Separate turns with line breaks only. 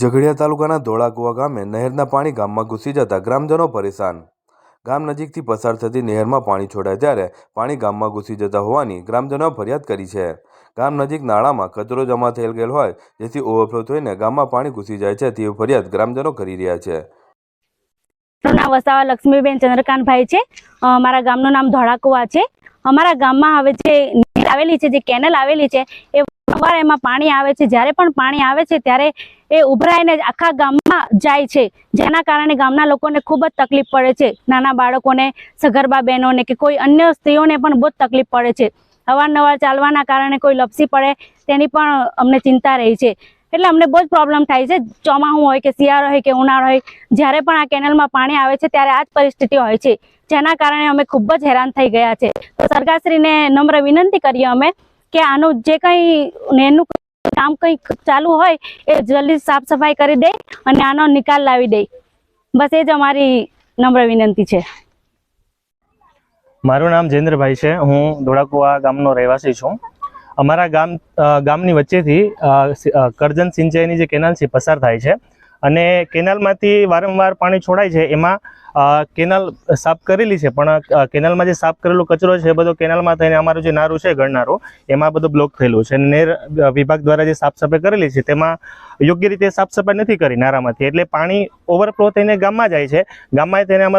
ઝઘડિયા તાલુકાના ધોળાકુવા ગામે નહેરના પાણી ગામમાં ઘૂસી જતા ગ્રામજનો પરેશાન. ગામ નજીકથી પસાર થતી નહેરમાં પાણી છોડાય ત્યારે પાણી ગામમાં ઘૂસી જતા હોવાની ગ્રામજનોએ ફરિયાદ કરી છે. ગામ નજીક નાળામાં કચરો જમા થઈ ગયેલ હોય, જેથી ઓવરફ્લો થઈને ગામમાં પાણી ઘૂસી જાય છે તેવી ફરિયાદ ગ્રામજનો કરી રહ્યા છે.
નામ વસાવા લક્ષ્મીબેન ચંદ્રકાંતભાઈ છે. અમારા મારા ગામનું નામ ધોળાકુવા છે. અમારા ગામમાં હવે જે આવેલી છે, જે કેનલ આવેલી છે, એ વારંવાર એમાં પાણી આવે છે. જ્યારે પણ પાણી આવે છે, ત્યારે એ ઉભરાઈને આખા ગામમાં જાય છે. જેના કારણે ગામના લોકોને ખૂબ જ તકલીફ પડે છે. નાના બાળકોને, સગર્ભા બહેનોને કે કોઈ અન્ય સ્ત્રીઓને પણ બહુ તકલીફ પડે છે. અવારનવાર ચાલવાના કારણે કોઈ લપસી પડે, તેની પણ અમને ચિંતા રહી છે. એટલે અમને બહુ જ પ્રોબ્લેમ થાય છે. ચોમાસું હોય કે શિયાળો હોય કે ઉનાળો હોય, જ્યારે પણ આ કેનલમાં પાણી આવે છે, ત્યારે આ જ પરિસ્થિતિ હોય છે. જેના કારણે અમે ખૂબ જ હેરાન થઈ ગયા છે. તો સરકારશ્રીને નમ્ર વિનંતી કરીએ અમે કે આનું જે કંઈ એનું કામ કંઈ ચાલુ હોય, એ જલ્દી સાફ સફાઈ કરી દે અને આનો નિકાલ લાવી દે. બસ એ જ અમારી નમ્ર વિનંતી છે.
મારું નામ જેન્દ્રભાઈ છે. હું ધોળાકુવા ગામનો રહેવાસી છું. અમારા ગામ ગામની વચ્ચેથી કરજન સિંચાઈની જે કેનાલ છે, પસાર થાય છે. અને કેનાલમાંથી વારંવાર પાણી છોડાય છે. એમાં કેનાલ સાફ કરેલી છે, પણ કેનાલમાં જે સાફ કરેલો કચરો છે, એ બધો કેનાલમાં થઈને અમારું જે નારું છે, ગણનારો, એમાં બધું બ્લોક થયેલું છે. નેર વિભાગ દ્વારા જે સાફ સફાઈ કરેલી છે, તેમાં યોગ્ય રીતે સાફ સફાઈ નથી કરી નારામાંથી. એટલે પાણી ઓવરફ્લો થઈને ગામમાં જાય છે. ગામમાં થઈને અમારું